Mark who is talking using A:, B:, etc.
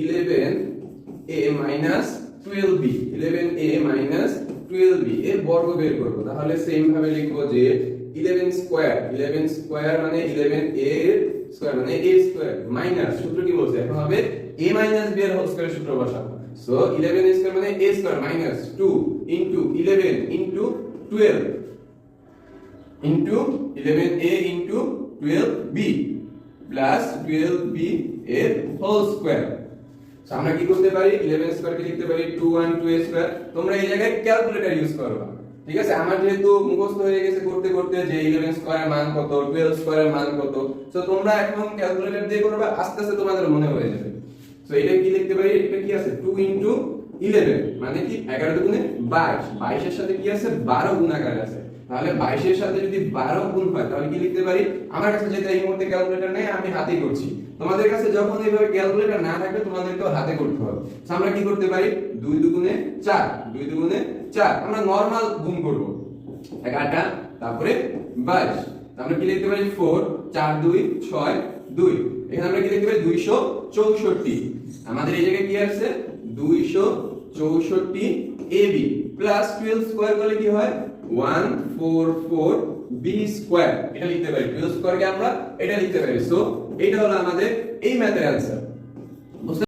A: Eleven A minus twelve B eleven A minus twelve এর বর্গ বের করব। তাহলে সেম ভাবে লিখব যে ইলেভেন স্কোয়ার ইলেভেন স্কোয়ার মানে ইলেভেন এ স্কোয়ার মানে এ স্কোয়ার মাইনাস সূত্র কি বলছে? এখন হবে এ মাইনাস বি এর হোল স্কোয়ার সূত্র বসাবো। সো ইলেভেন স্কোয়ার মানে A square minus two into eleven into twelve into eleven A into twelve B plus twelve B এর হোল স্কোয়ার আমরা কি করতে পারি? 11 স্কয়ার কে লিখতে পারি 2 1 2 স্কয়ার তোমরা এই জায়গায় ক্যালকুলেটর ইউজ করবা ঠিক আছে? আমার যেহেতু মুখস্থ হয়ে গেছে করতে করতে যে 11 স্কয়ারের মান কত 12 স্কয়ারের মান কত সো তোমরা এখন ক্যালকুলেটর দিয়ে করবা, আস্তে আস্তে তোমাদের মনে হয়ে যাবে। সো এটা কি লিখতে পারি? এটা কি আছে? 2 ইনটু 11 মানে কি? 11 দুগুণে বাইশ। বাইশের সাথে কি আছে? 12 গুণাকার আছে। তাহলে বাইশের সাথে যদি 12 গুণ হয়, তাহলে কি লিখতে পারি? আমার কাছে যেটা এই মুহূর্তে ক্যালকুলেটর নেই, আমি হাতেই করছি। তোমাদের কাছে যখন এইভাবে ক্যালকুলেটর না থাকবে, তোমাদেরকেও হাতে করতে হবে। আমরা কি করতে পারি? 2 দুগুণে 4 2 দুগুণে চার। আমরা নরমাল গুণ করব। এগারোটা, তারপরে 22 আমরা কি লিখতে পারি? 4 4 2 6 2 এখানে আমরা কি লিখতে পারি? 264 আমাদের এই জায়গায় কি আছে 264 এবি প্লাস 12 স্কয়ার করলে কি হয়? 144 বি স্কয়ার এটা লিখতে পারি। 12 স্কয়ারকে আমরা এটা লিখতে পারি। সো এটা হলো আমাদের এই ম্যাথের অ্যান্সার